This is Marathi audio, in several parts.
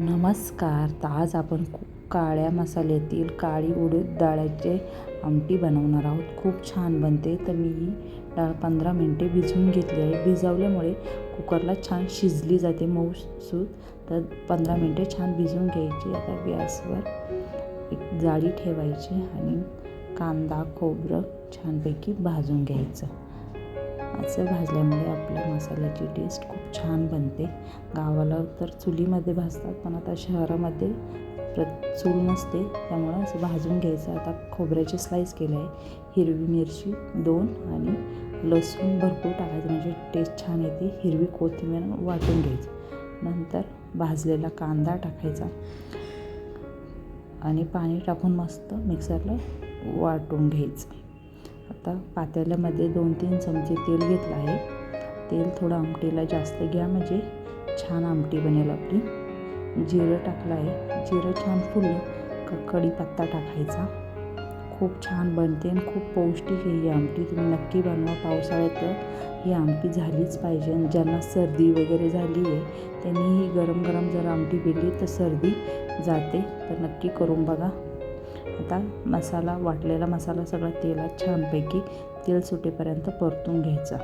नमस्कार. आज आपण काळ्या मसाल्यातील काळी उडीद डाळ्याचे आमटी बनवणार आहोत. खूप छान बनते. तर मी ही डाळ पंधरा मिनटे भिजवून घेतली आहे. भिजवल्यामुळे कुकरला छान शिजली जाते मऊसूत तर पंधरा मिनटे छान भिजवून घ्यायची. आता गॅसवर एक जाळी ठेवायची आणि कांदा खोबरं छानपैकी भाजून घ्यायचं. असं भाजल्यामुळे आपल्या मसाल्याची टेस्ट खूप छान बनते. गावाला तर चुलीमध्ये भाजतात पण आता शहरामध्ये प्र चूल नसते. त्यामुळं असं भाजून घ्यायचं. आता खोबऱ्याचे स्लाईस केले आहे. हिरवी मिरची दोन आणि लसूण भरपूर टाकायचं. म्हणजे टेस्ट छान येते. हिरवी कोथिंबीर वाटून घ्यायचं. नंतर भाजलेला कांदा टाकायचा. आणि पाणी टाकून मस्त मिक्सरला वाटून घ्यायचं. आता पातेल्यामध्ये दोन तीन चमचे तेल घेतलं आहे. तेल थोडं आमटीला जास्त घ्या म्हणजे छान आमटी बनेल आपली. जिरं टाकलं आहे. जिरं छान फुललं. का कढीपत्ता टाकायचा. खूप छान बनते आणि खूप पौष्टिक आहे ही आमटी. तुम्ही नक्की बनवा. पावसाळ्यात ही आमटी झालीच पाहिजे. आणि ज्यांना सर्दी वगैरे झाली आहे त्यांनी ही गरम गरम जर आमटी पिली तर सर्दी जाते. तर नक्की करून बघा. आता मसाला वाटलेला मसाला सगळा तेलात छानपैकी तेल सुटेपर्यंत परतून घ्यायचा.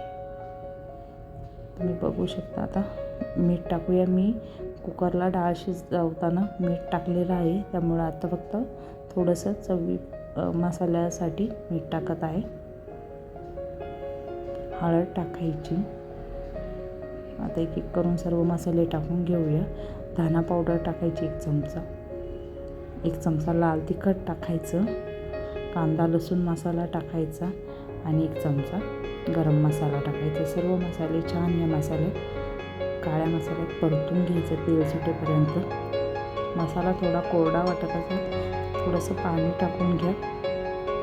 तुम्ही बघू शकता आता मीठ टाकूया मी. कुकरला डाळ शिजवताना मीठ टाकलेलं आहे त्यामुळं आता फक्त थोडंसं चवी मसाल्यासाठी मीठ टाकत आहे. हळद टाकायची. आता एक एक करून सर्व मसाले टाकून घेऊया. धाना पावडर टाकायची एक चमचा. एक चमचा लाल तिखट टाकायचं कांदा लसूण मसाला टाकायचा आणि एक चमचा गरम मसाला टाकायचा. सर्व मसाले छान या मसाले काळ्या मसाल्यात परतून घ्यायचं तेल सुटेपर्यंत. मसाला थोडा कोरडा वाटत असेल थोडंसं पाणी टाकून घ्या.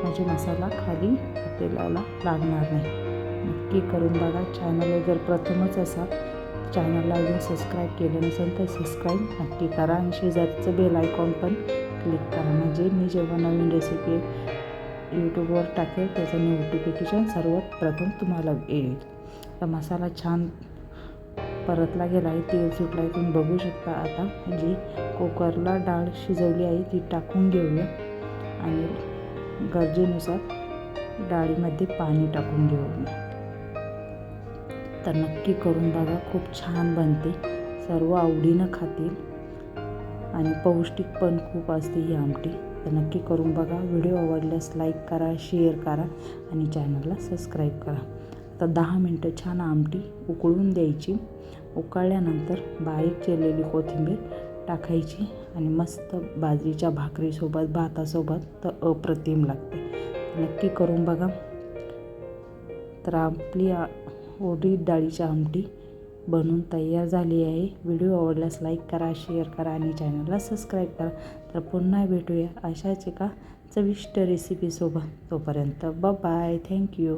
म्हणजे मसाला खाली तेलाला लागणार नाही. नक्की करून बघा. चॅनल जर प्रथमच असा चॅनलला अजून सबस्क्राईब केलं नसेल तर सबस्क्राईब नक्की करा आणि शेजारचं बेल आयकॉन पण क्लिक करा. म्हणजे मी जेव्हा नवीन रेसिपी यूट्यूबवर टाकेल त्याचं नोटिफिकेशन सर्वात प्रथम तुम्हाला येईल. तर मसाला छान परतला गेला आहे तेल सुटला आहे तुम्ही बघू शकता आता जी कुकरला डाळ शिजवली आहे ती टाकून घेऊया. आणि गरजेनुसार डाळीमध्ये पाणी टाकून घेऊया. तर नक्की करून बघा खूप छान बनते. सर्व आवडीनं खातील. आणि पौष्टिक पण खूप असते ही आमटी. तर नक्की करून बघा. व्हिडिओ आवडल्यास लाईक करा शेअर करा आणि चॅनलला सबस्क्राईब करा. तर दहा मिनटं छान आमटी उकळून द्यायची. उकळल्यानंतर बारीक चिरलेली कोथिंबीर टाकायची आणि मस्त बाजरीच्या भाकरीसोबत भातासोबत तर अप्रतिम लागते. नक्की करून बघा. तर आपली उडीद डाळीची आमटी बनून तयार झाली आहे. व्हिडिओ आवडल्यास लाईक करा शेअर करा आणि चॅनलला सबस्क्राईब करा. तर पुन्हा भेटूया अशाच एका चविष्ट रेसिपीसोबत तोपर्यंत ब बाय थँक्यू